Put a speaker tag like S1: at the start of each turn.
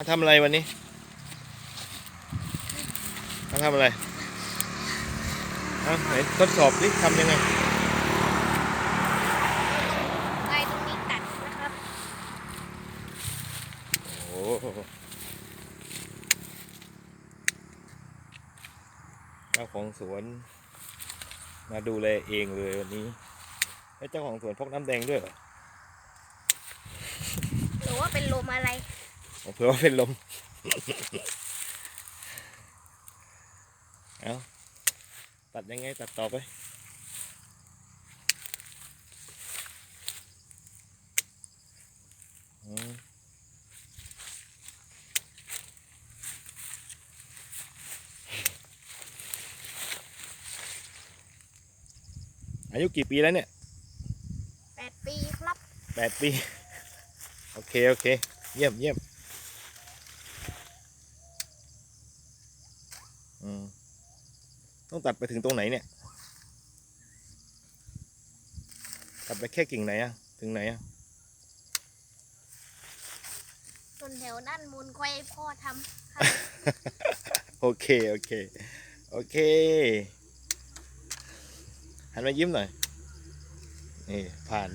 S1: มาทำอะไรวันนี้ มาทำอะไรเอาไหนทดสอบดิทำยังไง
S2: ไฟตรงนี้ตัดนะครับ
S1: โอ้โหเจ้าของสวน มาดูแลเองเลยวันนี้แล้วเจ้าของสวนพกน้ำแดงด้วยเหรอ
S2: หรือว่าเป็นลมอะไร
S1: ผม เผื่อว่าเป็นลม เอาตัดยังไงตัดต่อไปอืมอายุกี่ปีแล้วเนี่ย
S2: แปดปีครับ
S1: แปดปี โอเค โอเค เยี่ยมเยี่ยมอืม ต้องตัดไปถึงตรงไหนเนี่ย ตัดไปแค่กิ่งไหนอะถึงไหนอะ
S2: ส่วนแถวด้านบนค่อยให้พ่อทำครับ
S1: โอเค โอเค โอเค หันมายิ้มหน่อย นี่ ผ่าน